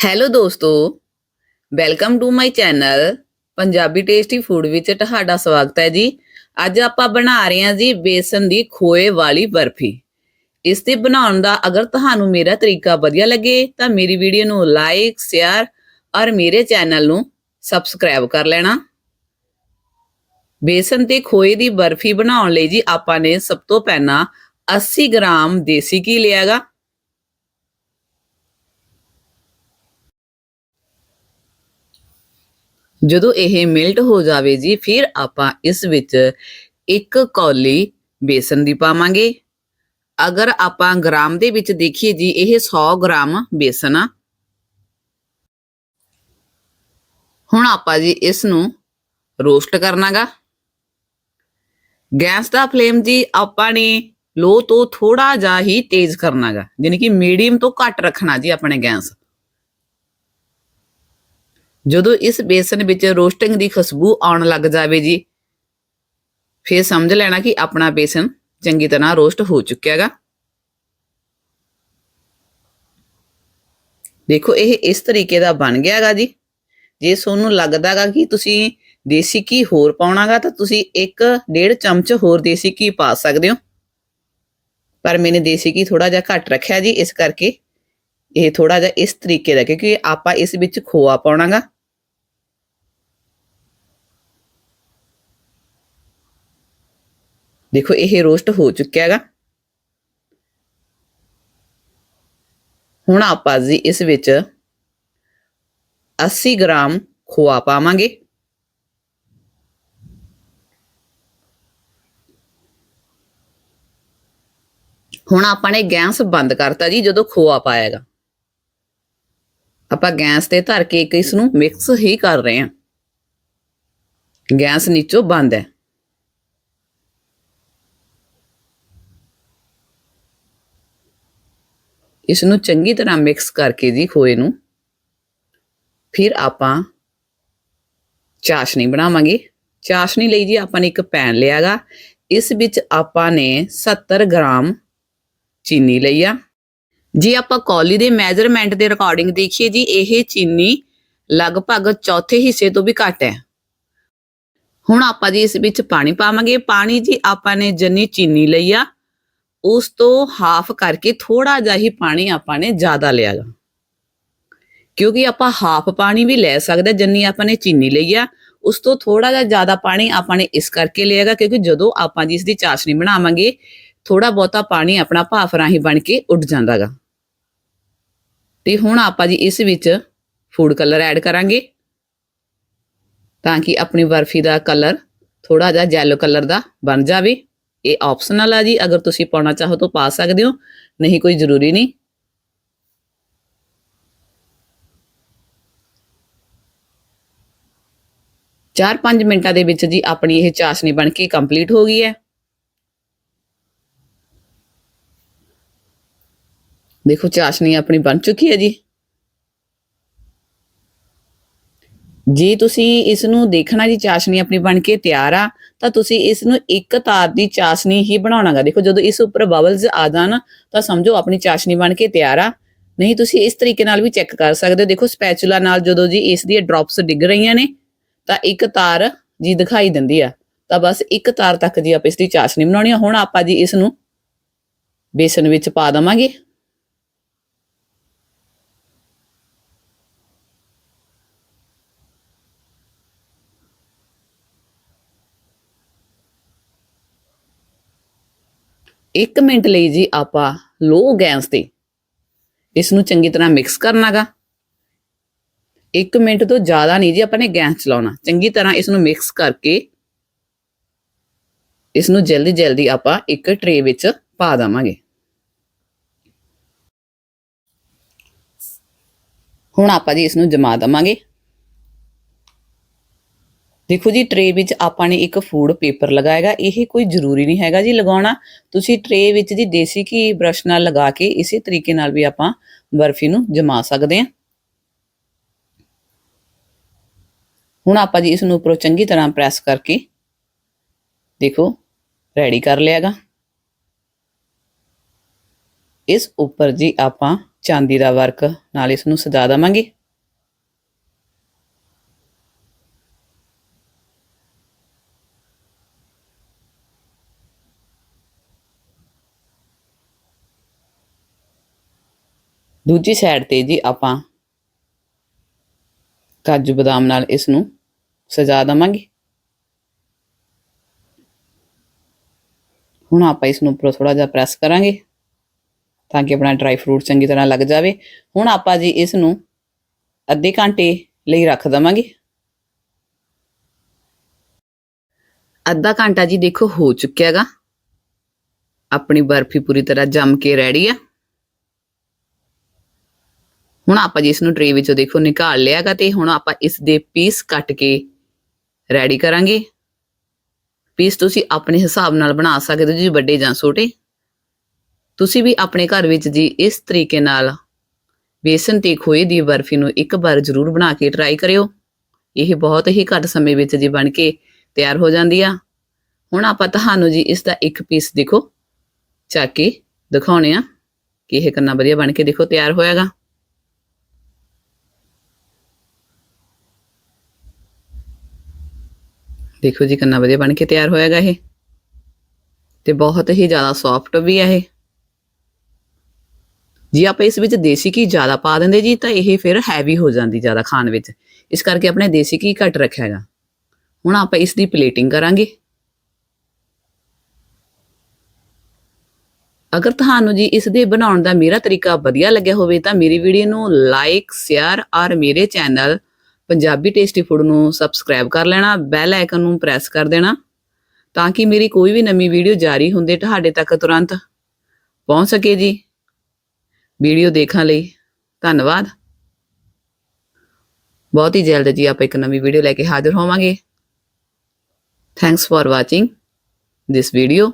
Hello ਦੋਸਤੋ welcome to my channel Punjabi tasty food ਵਿੱਚ ਤੁਹਾਡਾ ਸਵਾਗਤ ਹੈ ਜੀ। ਅੱਜ ਆਪਾਂ ਬਣਾ ਰਹੇ ਹਾਂ ਜੀ ਬੇਸਨ ਦੀ ਖੋਏ ਵਾਲੀ ਬਰਫੀ। ਇਸ 'ਤੇ ਬਣਾਉਣ ਦਾ ਅਗਰ ਤੁਹਾਨੂੰ ਮੇਰਾ ਤਰੀਕਾ ਵਧੀਆ ਲੱਗੇ, ਤਾਂ ਮੇਰੀ ਵੀਡੀਓ ਨੂੰ ਲਾਈਕ ਸ਼ੇਅਰ ਔਰ ਮੇਰੇ ਚੈਨਲ ਨੂੰ ਸਬਸਕ੍ਰਾਈਬ ਕਰ ਲੈਣਾ। ਬੇਸਨ ਤੇ ਖੋਏ ਦੀ ਬਰਫੀ ਬਣਾਉਣ ਲਈ ਜੀ ਆਪਾਂ ਨੇ ਸਭ ਤੋਂ ਪਹਿਲਾਂ 80 ਗ੍ਰਾਮ ਦੇਸੀ ਘੀ ਲਿਆਗਾ ਜਦੋਂ ਇਹ ਮਿਲਟ ਹੋ ਜਾਵੇ ਜੀ, ਫਿਰ ਆਪਾਂ ਇਸ ਵਿੱਚ ਇੱਕ ਕੌਲੀ ਬੇਸਨ ਦੀ ਪਾਵਾਂਗੇ। ਅਗਰ ਆਪਾਂ ਗ੍ਰਾਮ ਦੇ ਵਿੱਚ ਦੇਖੀਏ ਜੀ, ਇਹ 100 ਗ੍ਰਾਮ ਬੇਸਨ ਆ। ਹੁਣ ਆਪਾਂ ਜੀ ਇਸ ਨੂੰ ਰੋਸਟ ਕਰਨਾਗਾ। ਗੈਸ ਦਾ ਫਲੇਮ ਜੀ, ਆਪਾਂ ਨੇ ਲੋ ਤੋਂ ਥੋੜਾ ਜਿਹਾ ਹੀ ਤੇਜ਼ ਕਰਨਾਗਾ। ਯਾਨੀ ਕਿ ਮੀਡੀਅਮ ਤੋਂ ਘੱਟ ਰੱਖਣਾ ਜੀ ਆਪਣੇ ਗੈਸ। ਜਦੋਂ ਇਸ ਬੇਸਨ ਵਿੱਚ ਰੋਸਟਿੰਗ ਦੀ ਖੁਸ਼ਬੂ ਆਉਣ ਲੱਗ ਜਾਵੇ ਜੀ, ਫਿਰ ਸਮਝ ਲੈਣਾ ਕਿ ਆਪਣਾ ਬੇਸਨ ਚੰਗੀ ਤਰ੍ਹਾਂ ਰੋਸਟ ਹੋ ਚੁੱਕਿਆ ਹੈਗਾ। ਦੇਖੋ, ਇਹ ਇਸ ਤਰੀਕੇ ਦਾ ਬਣ ਗਿਆ ਹੈਗਾ ਜੀ। ਜੇ ਤੁਹਾਨੂੰ ਲੱਗਦਾਗਾ ਕਿ ਤੁਸੀਂ ਦੇਸੀ ਘੀ ਹੋਰ ਪਾਉਣਾਗਾ ਤਾਂ ਤੁਸੀਂ 1.5 ਚਮਚ ਹੋਰ ਦੇਸੀ ਘੀ ਪਾ ਸਕਦੇ ਹੋ। ਪਰ ਮੈਨੇ ਦੇਸੀ ਘੀ ਥੋੜਾ ਜਿਹਾ ਘੱਟ ਰੱਖਿਆ ਜੀ, ਇਸ ਕਰਕੇ ਇਹ ਥੋੜਾ ਜਿਹਾ ਇਸ ਤਰੀਕੇ ਦਾ, ਕਿਉਂਕਿ ਆਪਾਂ ਇਸ ਵਿੱਚ ਖੋਆ ਪਾਉਣਾਗਾ। ਦੇਖੋ, ਇਹ ਰੋਸਟ ਹੋ ਚੁੱਕਿਆ ਹੈਗਾ। ਹੁਣ ਆਪਾਂ ਜੀ ਇਸ ਵਿੱਚ 80 ਗ੍ਰਾਮ ਖੋਆ ਪਾਵਾਂਗੇ। ਹੁਣ ਆਪਾਂ ਨੇ ਗੈਸ ਬੰਦ ਕਰਤਾ ਜੀ, ਜਦੋਂ ਖੋਆ ਪਾਏਗਾ ਆਪਾਂ ਗੈਸ ਤੇ ਧਰ ਕੇ ਇੱਕ ਇਸ ਨੂੰ ਮਿਕਸ ਹੀ ਕਰ ਰਹੇ ਹਾਂ। ਗੈਸ ਨੀਚੋਂ ਬੰਦ ਹੈ। ਇਸ ਨੂੰ ਚੰਗੀ ਤਰ੍ਹਾਂ ਮਿਕਸ ਕਰਕੇ ਜੀ ਖੋਏ ਨੂੰ। ਫਿਰ ਆਪਾਂ ਚਾਸ਼ਨੀ ਬਣਾਵਾਂਗੇ। ਚਾਸ਼ਨੀ ਲਈ ਜੀ ਆਪਾਂ ਨੇ ਇੱਕ ਪੈਨ ਲਿਆਗਾ ਇਸ ਵਿੱਚ ਆਪਾਂ ਨੇ 70 ਗ੍ਰਾਮ ਚੀਨੀ ਲਈ ਆ। ਜੇ ਆਪਾਂ ਕੌਲੀ ਦੇ ਮੈਜ਼ਰਮੈਂਟ ਦੇ ਰਿਕਾਰਡਿੰਗ ਦੇਖੀਏ ਜੀ, ਇਹ ਚੀਨੀ ਲਗਭਗ ਚੌਥੇ ਹਿੱਸੇ ਤੋਂ ਵੀ ਘੱਟ ਹੈ। ਹੁਣ ਆਪਾਂ ਜੀ ਇਸ ਵਿੱਚ ਪਾਣੀ ਪਾਵਾਂਗੇ। ਪਾਣੀ ਜੀ ਆਪਾਂ ਨੇ ਜੰਨੀ ਚੀਨੀ ਲਈ ਆ, ਉਸ ਤੋਂ ਹਾਫ ਕਰਕੇ ਥੋੜਾ ਜਿਹਾ ਹੀ ਪਾਣੀ ਆਪਾਂ ਨੇ ਜ਼ਿਆਦਾ ਲਿਆ ਗਾ। ਕਿਉਂਕਿ ਆਪਾਂ ਹਾਫ ਪਾਣੀ ਵੀ ਲੈ ਸਕਦੇ, ਜੰਨੀ ਆਪਾਂ ਨੇ ਚੀਨੀ ਲਈ ਆ, ਉਸ ਤੋਂ ਥੋੜਾ ਜਿਹਾ ਜ਼ਿਆਦਾ ਪਾਣੀ ਆਪਾਂ ਨੇ ਇਸ ਕਰਕੇ ਲਿਆਗਾ ਕਿਉਂਕਿ ਜਦੋਂ ਆਪਾਂ ਜੀ ਇਸ ਦੀ ਚਾਸ਼ਨੀ ਬਣਾਵਾਂਗੇ ਥੋੜਾ ਬਹੁਤਾ ਪਾਣੀ ਆਪਣਾ ਭਾਫ ਰਾਹੀਂ ਬਣ ਕੇ ਉੱਡ ਜਾਂਦਾਗਾ ਤੇ ਹੁਣ ਆਪਾਂ ਜੀ ਇਸ ਵਿੱਚ ਫੂਡ ਕਲਰ ਐਡ ਕਰਾਂਗੇ ਤਾਂ ਕਿ ਆਪਣੀ ਬਰਫੀ ਦਾ ਕਲਰ ਥੋੜਾ ਜਿਹਾ ਯੈਲੋ ਕਲਰ ਦਾ ਬਣ ਜਾਵੇ। ਇਹ ਆਪਸ਼ਨਲ ਆ ਜੀ, ਅਗਰ ਤੁਸੀਂ ਪਾਉਣਾ ਚਾਹੋ ਤਾਂ ਪਾ ਸਕਦੇ ਹੋ, ਨਹੀਂ ਕੋਈ ਜ਼ਰੂਰੀ ਨਹੀਂ। ਚਾਰ ਪੰਜ ਮਿੰਟਾਂ ਦੇ ਵਿੱਚ ਜੀ ਆਪਣੀ ਇਹ ਚਾਸ਼ਨੀ ਬਣ ਕੇ ਕੰਪਲੀਟ ਹੋ ਗਈ ਹੈ। ਦੇਖੋ ਚਾਸ਼ਨੀ ਆਪਣੀ ਬਣ ਚੁੱਕੀ ਹੈ ਜੀ। ਜੇ ਤੁਸੀਂ ਇਸ ਨੂੰ ਦੇਖਣਾ ਜੀ, ਚਾਸ਼ਨੀ ਆਪਣੀ ਬਣ ਕੇ ਤਿਆਰ ਆ, ਤਾਂ ਤੁਸੀਂ ਇਸ ਨੂੰ ਇੱਕ ਤਾਰ ਦੀ ਚਾਸ਼ਨੀ ਹੀ ਬਣਾਉਣਾਗਾ। ਦੇਖੋ ਜਦੋਂ ਇਸ ਉੱਪਰ ਬਬਲਸ ਆ ਜਾਣ, ਤਾਂ ਸਮਝੋ ਆਪਣੀ ਚਾਸ਼ਨੀ ਬਣ ਕੇ ਤਿਆਰ ਆ। ਨਹੀਂ, ਤੁਸੀਂ ਇਸ ਤਰੀਕੇ ਨਾਲ ਵੀ ਚੈੱਕ ਕਰ ਸਕਦੇ ਹੋ। ਦੇਖੋ ਸਪੈਚੂਲਾ ਨਾਲ ਜਦੋਂ ਜੀ ਇਸ ਦੀਆਂ ਡ੍ਰੌਪਸ ਡਿੱਗ ਰਹੀਆਂ ਨੇ, ਤਾਂ ਇੱਕ ਤਾਰ ਜੀ ਦਿਖਾਈ ਦਿੰਦੀ ਆ। ਤਾਂ ਬਸ ਇੱਕ ਤਾਰ ਤੱਕ ਜੀ ਆਪਾਂ ਇਸ ਦੀ ਚਾਸ਼ਨੀ ਬਣਾਉਣੀ ਆ। ਹੁਣ ਆਪਾਂ ਜੀ ਇਸ ਨੂੰ ਬੇਸਨ ਵਿੱਚ ਪਾ ਦਵਾਂਗੇ। ਇੱਕ ਮਿੰਟ ਲਈ ਜੀ ਆਪਾਂ ਲੋ ਗੈਸ ਤੇ ਇਸ ਨੂੰ ਚੰਗੀ ਤਰ੍ਹਾਂ ਮਿਕਸ ਕਰਨਾਗਾ। 1 ਮਿੰਟ ਤੋਂ ਜ਼ਿਆਦਾ ਨਹੀਂ ਜੀ ਆਪਾਂ ਨੇ ਗੈਸ ਚਲਾਉਣਾ। ਚੰਗੀ ਤਰ੍ਹਾਂ ਇਸ ਨੂੰ ਮਿਕਸ ਕਰਕੇ ਇਸ ਨੂੰ ਜਲਦੀ ਜਲਦੀ ਆਪਾਂ ਇੱਕ ਟਰੇ ਵਿੱਚ ਪਾ ਦਵਾਂਗੇ। ਹੁਣ ਆਪਾਂ ਜੀ ਇਸ ਨੂੰ ਜਮਾ ਦਵਾਂਗੇ। ਦੇਖੋ ਜੀ ਟਰੇ ਵਿੱਚ ਆਪਾਂ ਨੇ ਇੱਕ ਫੂਡ ਪੇਪਰ ਲਗਾਏਗਾ, ਇਹ ਕੋਈ ਜ਼ਰੂਰੀ ਨਹੀਂ ਹੈਗਾ ਜੀ ਲਗਾਉਣਾ। ਤੁਸੀਂ ਟਰੇ ਵਿੱਚ ਜੀ ਦੇਸੀ ਘੀ ਬ੍ਰਸ਼ ਨਾਲ ਲਗਾ ਕੇ ਇਸੇ ਤਰੀਕੇ ਨਾਲ ਵੀ ਆਪਾਂ ਬਰਫੀ ਨੂੰ ਜਮਾ ਸਕਦੇ ਹਾਂ। ਹੁਣ ਆਪਾਂ ਜੀ ਇਸ ਨੂੰ ਉੱਪਰੋਂ ਚੰਗੀ ਤਰ੍ਹਾਂ ਪ੍ਰੈਸ ਕਰਕੇ ਦੇਖੋ ਰੈਡੀ ਕਰ ਲਿਆਗਾ ਇਸ ਉੱਪਰ ਜੀ ਆਪਾਂ ਚਾਂਦੀ ਦਾ ਵਰਕ ਨਾਲ ਇਸ ਨੂੰ ਸਜਾ ਦਵਾਂਗੇ। ਦੂਜੀ ਸਾਈਡ ਤੇ ਜੀ ਆਪਾਂ ਕਾਜੂ ਬਦਾਮ ਨਾਲ ਇਸ ਨੂੰ ਸਜਾ ਦਵਾਂਗੇ। ਹੁਣ ਆਪਾਂ ਇਸ ਨੂੰ ਉੱਪਰੋਂ ਥੋੜਾ ਜਿਹਾ ਪ੍ਰੈਸ ਕਰਾਂਗੇ ਤਾਂ ਕਿ ਆਪਣਾ ਡਰਾਈ ਫਰੂਟ ਚੰਗੀ ਤਰ੍ਹਾਂ ਲੱਗ ਜਾਵੇ। ਹੁਣ ਆਪਾਂ ਜੀ ਇਸ ਨੂੰ ਅੱਧੇ ਘੰਟੇ ਲਈ ਰੱਖ ਦਵਾਂਗੇ। ਅੱਧਾ ਘੰਟਾ ਜੀ ਦੇਖੋ ਹੋ ਚੁੱਕਿਆ ਹੈਗਾ। ਆਪਣੀ ਬਰਫੀ ਪੂਰੀ ਤਰ੍ਹਾਂ ਜੰਮ ਕੇ ਰੈਡੀ ਆ। ਹੁਣ ਆਪਾਂ ਜੀ ਇਸ ਨੂੰ ਟਰੇ ਵਿੱਚੋਂ ਦੇਖੋ ਨਿਕਾਲ ਲਿਆਗਾ ਤੇ ਹੁਣ ਆਪਾਂ ਇਸ ਦੇ ਪੀਸ ਕੱਟ ਕੇ ਰੈਡੀ ਕਰਾਂਗੇ। ਪੀਸ ਤੁਸੀਂ ਆਪਣੇ ਹਿਸਾਬ ਨਾਲ ਬਣਾ ਸਕਦੇ ਹੋ ਜੀ, ਵੱਡੇ ਜਾਂ ਛੋਟੇ। ਤੁਸੀਂ ਵੀ ਆਪਣੇ ਘਰ ਵਿੱਚ ਜੀ ਇਸ ਤਰੀਕੇ ਨਾਲ ਬੇਸਨ ਤੇ ਖੋਏ ਦੀ ਬਰਫੀ ਨੂੰ ਇੱਕ ਵਾਰ ਜ਼ਰੂਰ ਬਣਾ ਕੇ ਟਰਾਈ ਕਰਿਓ। ਇਹ ਬਹੁਤ ਹੀ ਘੱਟ ਸਮੇਂ ਵਿੱਚ ਜੀ ਬਣ ਕੇ ਤਿਆਰ ਹੋ ਜਾਂਦੀ ਆ। ਹੁਣ ਆਪਾਂ ਤੁਹਾਨੂੰ ਜੀ ਇਸ ਦਾ ਇੱਕ ਪੀਸ ਦੇਖੋ, ਚੱਕ ਕੇ ਦਿਖਾਉਣੇ ਆ ਕਿ ਇਹ ਕਿੰਨਾ ਵਧੀਆ ਬਣ ਕੇ ਦੇਖੋ ਤਿਆਰ ਹੋਇਆਗਾ। ਦੇਖੋ ਜੀ ਕਿੰਨਾ ਵਧੀਆ ਬਣ ਕੇ ਤਿਆਰ ਹੋਇਆਗਾ ਇਹ। ਤੇ ਬਹੁਤ ਹੀ ਜ਼ਿਆਦਾ ਸੌਫਟ ਵੀ ਹੈ ਇਹ। ਜੀ ਆਪਾਂ ਇਸ ਵਿੱਚ ਦੇਸੀ ਘੀ ਜ਼ਿਆਦਾ ਪਾ ਦਿੰਦੇ ਜੀ, ਤਾਂ ਇਹ ਫਿਰ ਹੈਵੀ ਹੋ ਜਾਂਦੀ ਜ਼ਿਆਦਾ ਖਾਣ ਵਿੱਚ। ਇਸ ਕਰਕੇ ਆਪਣੇ ਦੇਸੀ ਘੀ ਘੱਟ ਰੱਖਿਆ ਹੈਗਾ। ਹੁਣ ਆਪਾਂ ਇਸ ਦੀ ਪਲੇਟਿੰਗ ਕਰਾਂਗੇ। ਅਗਰ ਤੁਹਾਨੂੰ ਜੀ ਇਸ ਦੇ ਬਣਾਉਣ ਦਾ ਮੇਰਾ ਤਰੀਕਾ ਵਧੀਆ ਲੱਗਿਆ ਹੋਵੇ, ਤਾਂ ਮੇਰੀ ਵੀਡੀਓ ਨੂੰ ਲਾਈਕ ਸ਼ੇਅਰ ਔਰ ਮੇਰੇ ਚੈਨਲ ਪੰਜਾਬੀ ਟੇਸਟੀ ਫੂਡ ਨੂੰ ਸਬਸਕ੍ਰਾਈਬ ਕਰ ਲੈਣਾ ਬੈਲ ਆਈਕਨ ਨੂੰ ਪ੍ਰੈਸ ਕਰ ਦੇਣਾ, ਤਾਂ ਕਿ ਮੇਰੀ ਕੋਈ ਵੀ ਨਵੀਂ ਵੀਡੀਓ ਜਾਰੀ ਹੁੰਦੇ ਤੁਹਾਡੇ ਤੱਕ ਤੁਰੰਤ ਪਹੁੰਚ ਸਕੇ ਜੀ। ਵੀਡੀਓ ਦੇਖਣ ਲਈ ਧੰਨਵਾਦ। ਬਹੁਤ ਹੀ ਜਲਦ ਜੀ ਆਪਾਂ ਇੱਕ ਨਵੀਂ ਵੀਡੀਓ ਲੈ ਕੇ ਹਾਜ਼ਰ ਹੋਵਾਂਗੇ। Thanks for watching this video